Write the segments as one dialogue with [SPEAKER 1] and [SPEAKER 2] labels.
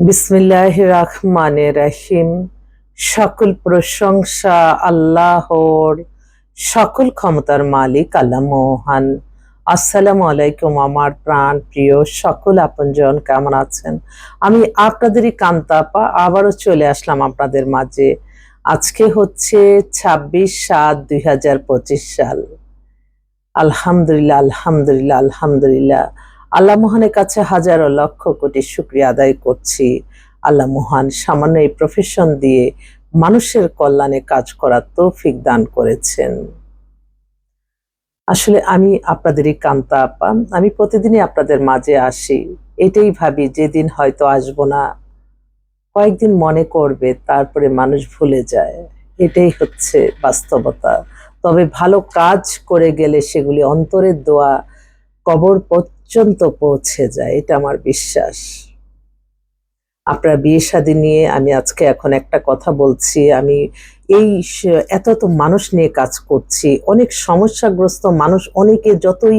[SPEAKER 1] বিসমিল্লাহ রহমানে রহিম। সকল প্রশংসা আল্লাহর, সকল ক্ষমতার মালিক আল্লাহ মোহান। আসসালামু আলাইকুম আমার প্রাণ প্রিয় সকল আপনজন, কেমন আছেন? আমি আপনাদেরই কান্তাপা, আবারও চলে আসলাম আপনাদের মাঝে। আজকে হচ্ছে ছাব্বিশ সাত দুই সাল। আলহামদুলিল্লাহ আলহামদুলিল্লাহ আলহামদুলিল্লাহ। আল্লাহ মহানের কাছে হাজারো লক্ষ কোটি শুক্রিয়া আদায় করছি। আল্লাহ মহান সামান্য এই প্রফেশন দিয়ে মানুষের কল্যাণে কাজ করার তৌফিক দান করেছেন। আসলে আমি আপনাদেরই কান্তা আপা, আমি প্রতিদিনই আপনাদের মাঝে আসি। এটাই ভাবি, যেদিন হয়তো আসব না, কয়েকদিন মনে করবে, তারপরে মানুষ ভুলে যায়। এটাই হচ্ছে বাস্তবতা। তবে ভালো কাজ করে গেলে সেগুলি অন্তরের দোয়া, কবর পর্যন্ত পৌঁছে যায়, এটা আমার বিশ্বাস। আপনার বিয়ে শাদী নিয়ে আমি আজকে এখন একটা কথা বলছি, আমি এই এত এত মানুষ নিয়ে কাজ করছি, অনেক সমস্যাগ্রস্ত মানুষ, অনেকে যতই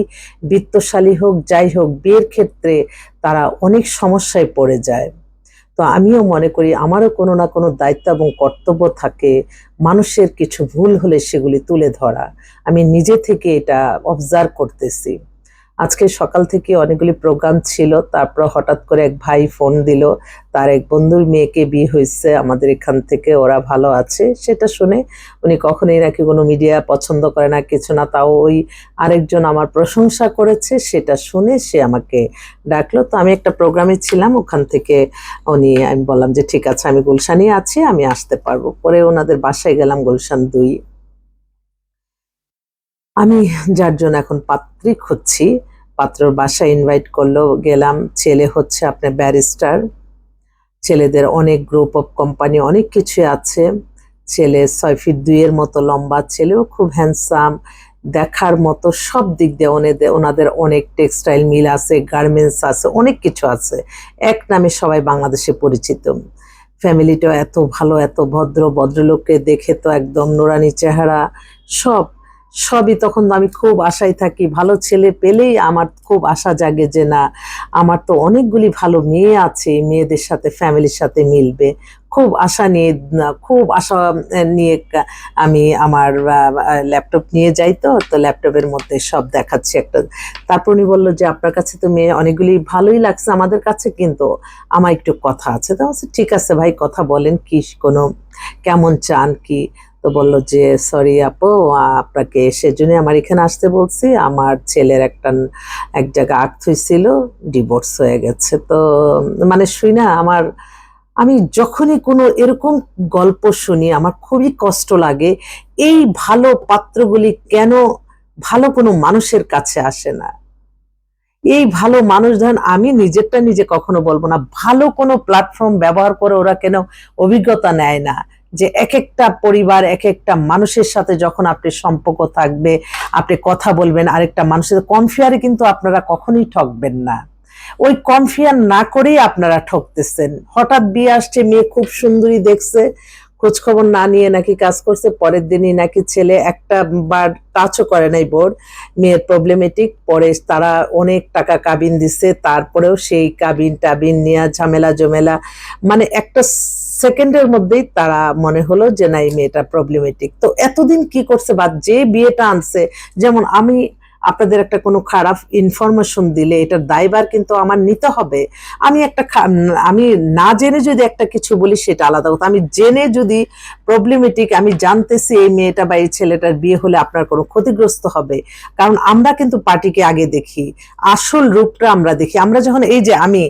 [SPEAKER 1] বিত্তশালী হোক, যাই হোক, বিয়ের ক্ষেত্রে তারা অনেক সমস্যায় পড়ে যায়। তো আমিও মনে করি, আমারও কোনো না কোনো দায়িত্ব এবং কর্তব্য থাকে মানুষের কিছু ভুল হলে সেগুলি তুলে ধরা। আমি নিজে থেকে এটা অবজার্ভ করতেছি। আজকে সকাল থেকে অনেকগুলি প্রোগ্রাম ছিল, তারপর হঠাৎ করে এক ভাই ফোন দিল, তার এক বন্ধুর মেয়েকে বিয়ে হয়েছে আমাদের এখান থেকে, ওরা ভালো আছে, সেটা শুনে উনি কখনোই নাকি কোনো মিডিয়া পছন্দ করে না, কিছু না, তাও ওই আরেকজন আমার প্রশংসা করেছে, সেটা শুনে সে আমাকে ডাকলো। তো আমি একটা প্রোগ্রামে ছিলাম, ওখান থেকে উনি, আমি বললাম যে, ঠিক আছে, আমি গুলশানই আছি, আমি আসতে পারব। পরে ওনাদের বাসায় গেলাম গুলশান দুই। আমি যার জন্য এখন পাত্রী খুঁজছি, পাত্রর বাসায় ইনভাইট করল, গেলাম, ছেলে হচ্ছে আপনার ব্যারিস্টার ছেলেদের অনেক গ্রুপ অফ কোম্পানি অনেক কিছু আছে, ছেলে ছয় ফিট দুইয়ের মতো লম্বা, ছেলেও খুব হ্যান্ডসাম দেখার মতো সব দিক দিয়ে ওনাদের ওনাদের অনেক টেক্সটাইল মিল আছে গার্মেন্টস আছে, অনেক কিছু আছে। এক নামে সবাই বাংলাদেশে পরিচিত। ফ্যামিলিটাও এত ভালো, এত ভদ্র, ভদ্রলোককে দেখে তো একদম নোরানি চেহারা, সব সবই তখন আমি খুব আশায় থাকি। ভালো ছেলে পেলেই আমার খুব আশা জাগে যে না, আমার তো অনেকগুলি ভালো মেয়ে আছে মেয়েদের সাথে, ফ্যামিলির সাথে মিলবে। খুব আশা নিয়ে খুব আশা নিয়ে আমি আমার ল্যাপটপ নিয়ে যাই তো তো ল্যাপটপের মধ্যে সব দেখাচ্ছি একটা। তারপর উনি বলল যে, আপনার কাছে তো মেয়ে অনেকগুলি ভালোই লাগছে আমাদের কাছে, কিন্তু আমার একটু কথা আছে। তো ঠিক আছে ভাই, কথা বলেন, কি, কোনো, কেমন চান, কি? তো বলল যে, সরি আপু আপনাকে সেজন্য আমার এখানে আসতে বলছি। আমার ছেলের একটা, এক জায়গায় আর্থ হয়েছিল ডিভোর্স হয়ে গেছে। তো মানে শুই না, আমার, আমি যখনই কোনো এরকম গল্প শুনি, আমার খুবই কষ্ট লাগে, এই ভালো পাত্রগুলি কেন ভালো কোনো মানুষের কাছে আসে না? এই ভালো মানুষ, ধরেন, আমি নিজেরটা নিজে কখনো বলব না, ভালো কোনো প্ল্যাটফর্ম ব্যবহার করে ওরা কেন অভিজ্ঞতা নেয় না? যে এক একটা পরিবার এক একটা মানুষের সাথে যখন আপনি সম্পর্ক থাকবে, আপনি কথা বলবেন, আরেকটা মানুষের কনফিয়ারে কিন্তু আপনারা কখনোই ঠকবেন না। ওই কনফিয়ার না করেই আপনারা ঠকতেছেন। হঠাৎ বিয়ে আসছে, মেয়ে খুব সুন্দরী দেখছে খোঁজ খবর না নিয়ে নাকি কাজ করছে, পরের দিনই নাকি ছেলে একটা বার টাচও করে নাই বোর মেয়ের প্রবলেমেটিক পরে তারা অনেক টাকা কাবিন দিছে, তারপরেও সেই কাবিন টাবিন নিয়ে ঝামেলা জমেলা মানে একটা সেকেন্ডের মধ্যেই তারা মনে হলো যে, না, এই মেয়েটা প্রবলেমেটিক তো এতদিন কি করছে বা যে বিয়েটা আনছে, যেমন আমি আপনাদের একটা কোনো খারাপ ইনফরমেশন দিলে এটার দায়ভার কিন্তু আমার নিতে হবে। আমি একটা আমি না জেনে যদি একটা কিছু বলি সেটা আলাদা কথা। আমি জেনে যদি প্রবলেমেটিক আমি জানতেছি এই মেয়েটা বা এই ছেলেটার বিয়ে হলে আপনার কোনো ক্ষতিগ্রস্ত হবে। কারণ আমরা কিন্তু পার্টিকে আগে দেখি। আসল রূপটা আমরা দেখি। আমরা যখন এই যে আমি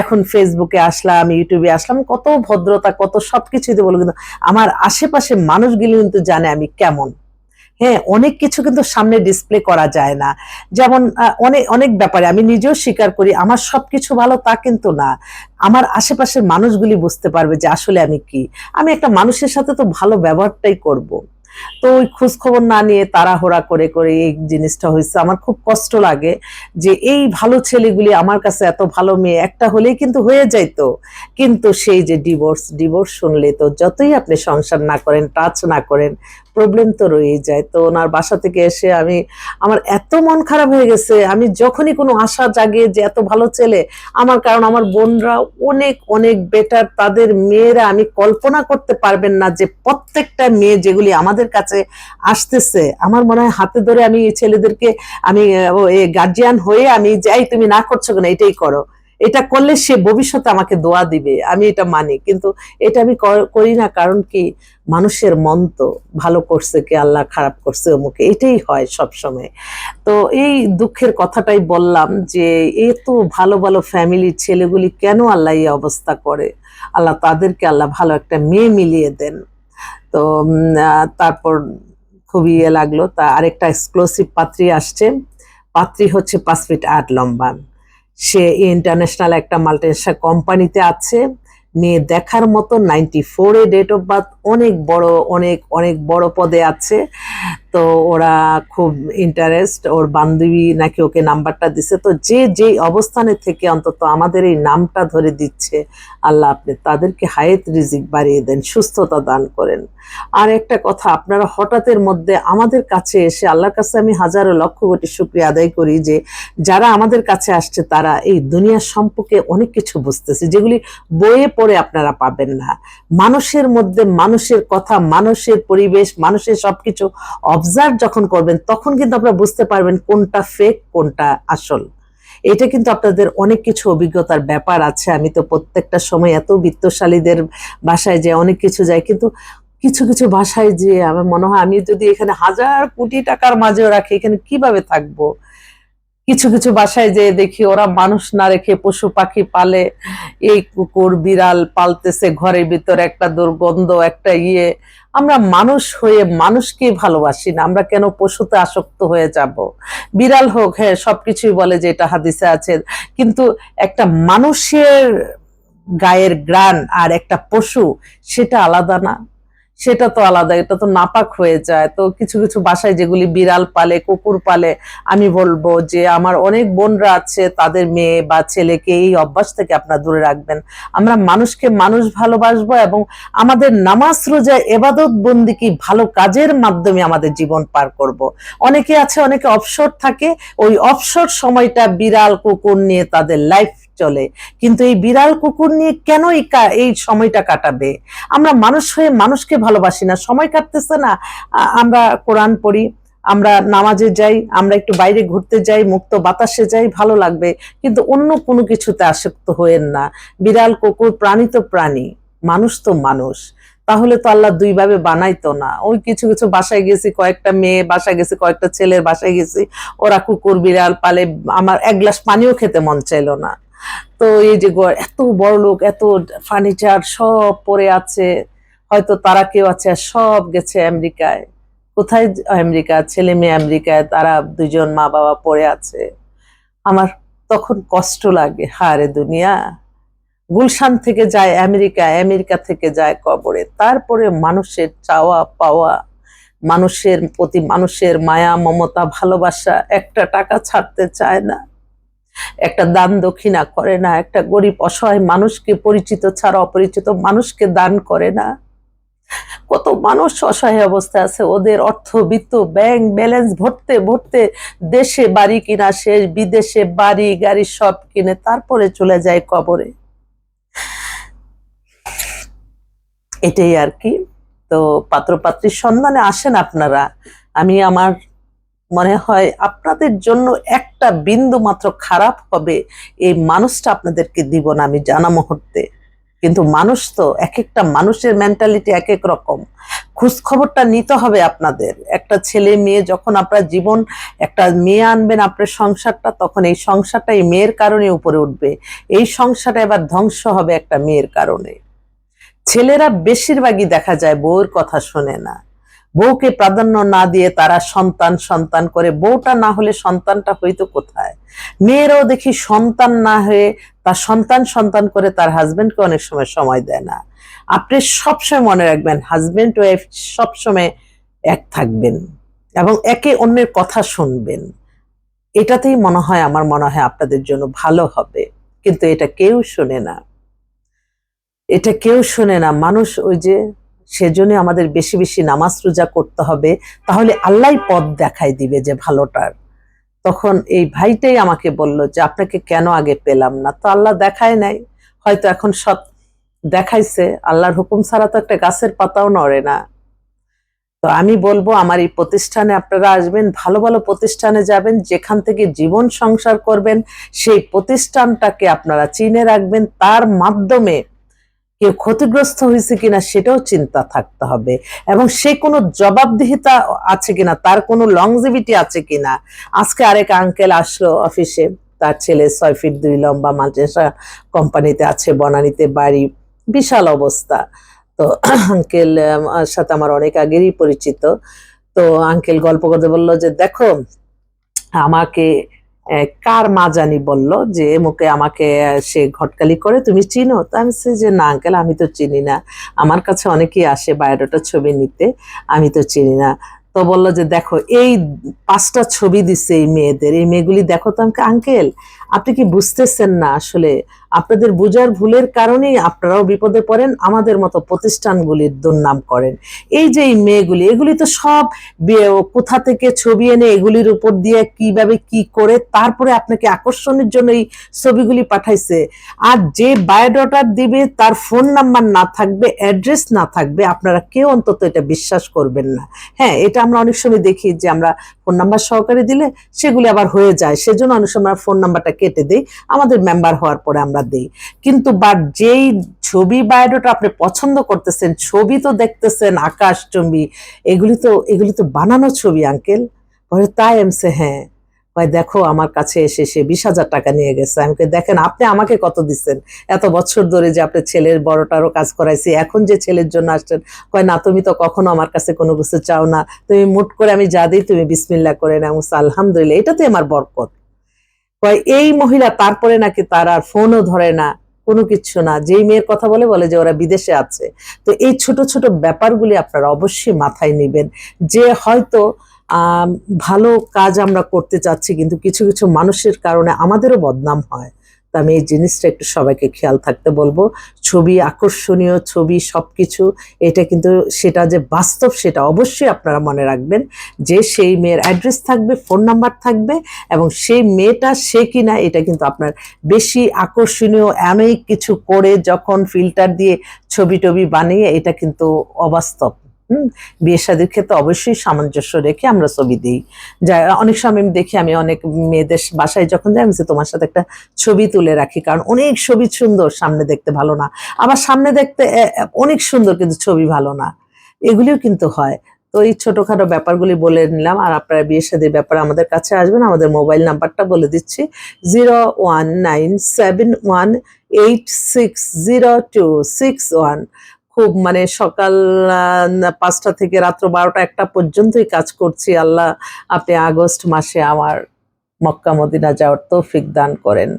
[SPEAKER 1] এখন ফেসবুকে আসলাম ইউটিউবে আসলাম, কত ভদ্রতা, কত সবকিছুতে বলব কিন্তু আমার আশেপাশে মানুষগুলি কিন্তু জানে আমি কেমন। হ্যাঁ অনেক কিছু কিন্তু সামনে ডিসপ্লে করা যায় না। যেমন অনেক অনেক ব্যাপারে আমি নিজেও স্বীকার করি, আমার সবকিছু ভালো তা কিন্তু না। আমার আশেপাশের মানুষগুলি বুঝতে পারবে যে আসলে আমি কি। আমি একটা মানুষের সাথে তো ভালো ব্যবহারটাই করব। তো ওই খোঁজখবর না নিয়ে তাড়াহোড়া করে করে এই জিনিসটা হয়েছে, আমার খুব কষ্ট লাগে যে এই ভালো ছেলেগুলি আমার কাছে এত ভালো মেয়ে, একটা হলেই কিন্তু হয়ে যাইতো। কিন্তু সেই যে ডিভোর্স ডিভোর্স শুনলে তো যতই আপনি সংসার না করেন টাচ না করেন প্রবলেম তো রয়েই যায়। তো ওনার বাসা থেকে এসে আমি, আমার এত মন খারাপ হয়ে গেছে, আমি যখনই কোনো আশা জাগে যে এত ভালো ছেলে, আমার কারণ আমার বোনরা অনেক অনেক বেটার তাদের মেয়েরা আমি কল্পনা করতে পারবেন না যে প্রত্যেকটা মেয়ে যেগুলি আমাদের কাছে আসতেছে, আমার মনে হয় হাতে ধরে আমি ছেলেদেরকে, আমি গার্জিয়ান হয়ে আমি যাই, তুমি না করছ কেন, এটাই করো। এটা করলে সে ভবিষ্যতে আমাকে দোয়া দিবে, আমি এটা মানি। কিন্তু এটা আমি করি না কারণ কি, মানুষের মন তো ভালো করছে কি, আল্লাহ খারাপ করছে অমুকে, এটাই হয় সব সময় তো এই দুঃখের কথাটাই বললাম যে, এত ভালো ভালো ফ্যামিলির ছেলেগুলি কেন আল্লাহ এই অবস্থা করে? আল্লাহ তাদেরকে আল্লাহ ভালো একটা মেয়ে মিলিয়ে দেন। তো তারপর খুবই ইয়ে লাগল। তা আরেকটা এক্সক্লুসিভ পাত্রী আসছে। পাত্রী হচ্ছে পাঁচ ফিট আট লম্বা। সে ইন্টারন্যাশনাল একটা মাল্টিনেশনাল কোম্পানিতে আছে। মেয়ে দেখার মতো নাইনটি ফোরে ডেট অফ বার্থ অনেক বড়, অনেক অনেক বড় পদে আছে। তো ওরা খুব ইন্টারেস্ট ওর বান্ধবী নাকি ওকে নাম্বারটা দিছে। তো যে যে অবস্থানে থেকে অন্তত আমাদের এই নামটা ধরে দিচ্ছে, আল্লাহ আপনি তাদেরকে হায়েত রিজিক বাড়িয়ে দেন, সুস্থতা দান করেন। আর একটা কথা, আপনারা হঠাৎের মধ্যে আমাদের কাছে এসে, আল্লাহর কাছে আমি হাজারো লক্ষ কোটি শুক্রিয়া আদায় করি যে, যারা আমাদের কাছে আসছে তারা এই দুনিয়ার সম্পর্কে অনেক কিছু বুঝতেছে, যেগুলি বইয়ে পড়ে আপনারা পাবেন না। মানুষের মধ্যে মানুষের কথা, মানুষের পরিবেশ, মানুষের সবকিছু অবজার্ভ যখন করবেন, তখন কিন্তু আপনারা বুঝতে পারবেন কোনটা ফেক কোনটা আসল। এটা কিন্তু আপনাদের অনেক কিছু অভিজ্ঞতার ব্যাপার আছে। আমি তো প্রত্যেকটা সময় এত বিত্তশালীদের বাসায় যে অনেক কিছু যায় কিন্তু কিছু কিছু বাসায় যে আমার মনে হয় আমি যদি এখানে হাজার কোটি টাকার মাঝেও রাখি, এখানে কীভাবে থাকব? কিছু কিছু বাসায় যে দেখি ওরা মানুষ না রেখে পশু পাখি পালে, এই কুকুর বিড়াল পালতেছে ঘরের ভিতরে একটা দুর্গন্ধ, একটা ইয়ে আমরা মানুষ হয়ে মানুষকে ভালোবাসি না, আমরা কেন পশুতে আসক্ত হয়ে যাব? বিড়াল হোক হ্যাঁ সবকিছুই বলে যে এটা হাদিসে আছে, কিন্তু একটা মানুষের গায়ের গ্রান আর একটা পশু, সেটা আলাদা না। সেটা তো আলাদা, এটা তো নাপাক হয়ে যায় তো কিছু কিছু বাসায় যেগুলি বিড়াল পালে, কুকুর পালে, আমি বলব যে আমার অনেক বোনরা আছে, তাদের মেয়ে বা ছেলেকে এই অভ্যাস থেকে আপনারা দূরে রাখবেন আমরা মানুষকে মানুষ ভালোবাসবো এবং আমাদের নামাজ, রোজা, এবাদত বন্দিকি ভালো কাজের মাধ্যমে আমাদের জীবন পার করব। অনেকে আছে, অনেকে অবসর থাকে, ওই অবসর সময়টা বিড়াল, কুকুর নিয়ে তাদের লাইফ চলে। কিন্তু এই বিড়াল কুকুর নিয়ে কেন এই সময়টা কাটাবে? আমরা মানুষ হয়ে মানুষকে ভালোবাসি না, সময় কাটতেছে না। আমরা কোরআন পড়ি, আমরা নামাজে যাই, আমরা একটু বাইরে ঘুরতে যাই, মুক্ত বাতাসে যাই, ভালো লাগবে। কিন্তু অন্য কোনো কিছুতে আসক্ত হয়েন না। বিড়াল, কুকুর, প্রাণী তো প্রাণী, মানুষ তো মানুষ। তাহলে তো আল্লাহ দুইভাবে বানাইতো না। ওই কিছু কিছু বাসায় গেছি, কয়েকটা মেয়ে, বাসায় গেছি, কয়েকটা ছেলের বাসায় গেছি। ওরা কুকুর, বিড়াল পালে আমার এক গ্লাস পানিও খেতে মন চাইলো না। তো এই যে এত বড় লোক, এত ফার্নিচার সব পরে আছে। হয়তো তারা কেউ আছে সব গেছে আমেরিকায়। কোথায় আমেরিকা? ছেলে মেয়ে আমেরিকায়, তারা দুজন মা বাবা পড়ে আছে। আমার তখন কষ্ট লাগে। হারে দুনিয়া। গুলশান থেকে যায় আমেরিকা আমেরিকা থেকে যায় কবরে। তারপরে মানুষের চাওয়া পাওয়া, মানুষের প্রতি মানুষের মায়া, মমতা, ভালোবাসা, একটা টাকা ছাড়তে চায় না। একটা দান দক্ষিণা করে না, একটা গরিব অসহায় মানুষকে পরিচিত ছাড়া অপরিচিত মানুষকে দান করে না। কত মানুষ অসহায় অবস্থায় আছে, ওদের অর্থ, বিত্ত, ব্যাংক ব্যালেন্স ভরতে ভরতে দেশে বাড়ি কিনা শেষ বিদেশে বাড়ি, গাড়ি সব কিনে তারপরে চলে যায় কবরে। এটাই আর কি। তো পাত্রপাত্রীর সন্ধানে আসেন আপনারা। আমি আমার মনে হয় আপনাদের জন্য একটা বিন্দু মাত্র খারাপ হবে, এই মানুষটা আপনাদেরকে দিব না আমি জানা মুহূর্তে। কিন্তু মানুষ তো এক একটা মানুষের মেন্টালিটি এক এক রকম। খোঁজ খবরটা নিতে হবে আপনাদের। একটা ছেলে মেয়ে যখন আপনার জীবন, একটা মেয়ে আনবেন আপনার সংসারটা, তখন এই সংসারটা এই মেয়ের কারণে উপরে উঠবে। এই সংসারটা এবার ধ্বংস হবে একটা মেয়ের কারণে। ছেলেরা বেশিরভাগই দেখা যায় বউর কথা শোনে না। বউকে প্রাধান্য না দিয়ে তারা সন্তান সন্তান করে, বউটা না হলে সন্তানটা হইতো কোথায়? মেয়েরাও দেখি সন্তান না হয়ে তার সন্তান সন্তান করে তার হাজবেন্ডকে অনেক সময় সময় দেয় না। আপনি সবসময় মনে রাখবেন হাজবেন্ড ওয়াইফ সবসময় এক থাকবেন এবং একে অন্যের কথা শুনবেন। এটাতেই মনে হয়, আমার মনে হয় আপনাদের জন্য ভালো হবে। কিন্তু এটা কেউ শোনে না। এটা কেউ শোনে না। মানুষ ওই যে সেজন্য আমাদের বেশি বেশি নামাজ রোজা করতে হবে। তাহলে আল্লাহ পথ দেখাই দিবে যে ভালোটার। তখন এই ভাইটাই আমাকে বলল যে, আপনাকে কেন আগে পেলাম না? তো আল্লাহ দেখায় নাই। হয়তো এখন সব দেখাইছে। আল্লাহর হুকুম ছাড়া তো একটা গাছের পাতাও নড়ে না। তো আমি বলব, আমার এই প্রতিষ্ঠানে আপনারা আসবেন, ভালো ভালো প্রতিষ্ঠানে যাবেন, যেখান থেকে জীবন সংসার করবেন, সেই প্রতিষ্ঠানটাকে আপনারা চিনে রাখবেন। তার মাধ্যমে কেউ ক্ষতিগ্রস্ত হয়েছে কিনা সেটাও চিন্তা থাকতে হবে। এবং সে কোনো জবাবদিহিতা আছে কিনা, তার কোনো লংজিভিটি আছে কিনা। আজকে আরেক আঙ্কেল আসলো অফিসে তার ছেলে ছয় ফিট দুই লম্বা মাল্টিনেশনাল কোম্পানিতে আছে, বনানীতে বাড়ি, বিশাল অবস্থা। তো আঙ্কেল সাথে আমার অনেক আগেরই পরিচিত। তো আঙ্কেল গল্প করতে বলল যে, দেখো, আমাকে কার মা জানি বলল যে, মুখে আমাকে সে ঘটকালি করে, তুমি চিনো? তো আমি সে যে, না আঙ্কেল, আমি তো চিনি না। আমার কাছে অনেকেই আসে বায়োডাটা ছবি নিতে, আমি তো চিনি না। তো বলল যে, দেখো, এই পাঁচটা ছবি দিছে এই মেয়েদের। এই মেয়েগুলি দেখো তো আমাকে, আঙ্কেল আপনি কি বুঝতেছেন না আসলে? আপনাদের বুঝার ভুলের কারণেই আপনারাও বিপদে পড়েন, আমাদের মতো প্রতিষ্ঠানগুলির দুর্নাম করেন। এই যে এই মেয়েগুলি, এগুলি তো সব কোথা থেকে ছবি এনে এগুলির উপর দিয়ে কীভাবে কি করে তারপরে আপনাকে আকর্ষণের জন্য এই ছবিগুলি পাঠাইছে। আর যে বায়োডাটা দিবে, তার ফোন নাম্বার না থাকবে, অ্যাড্রেস না থাকবে, আপনারা কেউ অন্তত এটা বিশ্বাস করবেন না। হ্যাঁ এটা আমরা অনেক সময় দেখি যে আমরা ফোন নাম্বার সহকারে দিলে সেগুলি আবার হয়ে যায়। সেজন্য অনেক সময় ফোন নাম্বারটা কেটে দিই আমাদের মেম্বার হওয়ার পরে আমরা দিই। কিন্তু বা যেই ছবি বায়োডাটা আপনি পছন্দ করতেছেন ছবি তো দেখতেছেন আকাশ চম্বি এগুলি তো এগুলি তো বানানো ছবি আঙ্কেল পরে তাই এমসে হ্যাঁ ভাই দেখো আমার কাছে এসে সে বিশ হাজার টাকা নিয়ে গেছে। আমি কই, দেখেন আপনি আমাকে কত দিচ্ছেন? এত বছর ধরে যে আপনার ছেলের বড়টারও কাজ করাইছি এখন যে ছেলের জন্য আসছেন কয় না তুমি তো কখনো আমার কাছে কোনো কিছু চাও না। তুমি মুট করে আমি যা দিই তুমি বিসমিল্লা করে না আলহামদুলিল্লাহ এটাতে আমার বরকত। কয় এই মহিলা তারপরে নাকি তার আর ফোনও ধরে না, কোনো কিছু না। যেই মেয়ের কথা বলে বলে যে ওরা বিদেশে আছে। তো এই ছোট ছোট ব্যাপারগুলি আপনারা অবশ্যই মাথায় নেবেন। যে হয়তো ভালো কাজ আমরা করতে চাচ্ছি, কিন্তু কিছু কিছু মানুষের কারণে আমাদেরও বদনাম হয়। তা আমি এই জিনিসটা একটু সবাইকে খেয়াল থাকতে বলব। ছবি আকর্ষণীয়, ছবি সব কিছু এটা কিন্তু সেটা যে বাস্তব সেটা অবশ্যই আপনারা মনে রাখবেন যে সেই মেয়ের অ্যাড্রেস থাকবে, ফোন নাম্বার থাকবে এবং সেই মেয়েটা সে কিনা এটা কিন্তু আপনার বেশি আকর্ষণীয় অনেক কিছু করে যখন ফিল্টার দিয়ে ছবি টবি বানিয়ে এটা কিন্তু অবাস্তব। হুম বিয়ে শাদীর ক্ষেত্রে অবশ্যই সামঞ্জস্য রেখে আমরা ছবি দিই। যা, অনেক সময় আমি দেখি, আমি অনেক মেয়েদের বাসায় যখন যাই, আমি তোমার সাথে একটা ছবি তুলে রাখি, কারণ অনেক ছবি সুন্দর, সামনে দেখতে ভালো না। আবার সামনে দেখতে অনেক সুন্দর, কিন্তু ছবি ভালো না। এগুলিও কিন্তু হয়। তো এই ছোটখাটো ব্যাপারগুলি বলে নিলাম, আর আপনারা বিয়ে শাদীর ব্যাপারে আমাদের কাছে আসবেন। আমাদের মোবাইল নাম্বারটা বলে দিচ্ছি, zero one nine seven one eight six zero two six one. খুব মানে সকাল পাঁচটা থেকে রাত্র বারোটা একটা পর্যন্তই কাজ করছি। আল্লাহ আপনি আগস্ট মাসে আমার মক্কা, মদিনা যাওয়ার তৌফিক দান করেন।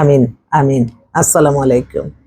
[SPEAKER 1] আমিন আমিন। আসসালামু আলাইকুম।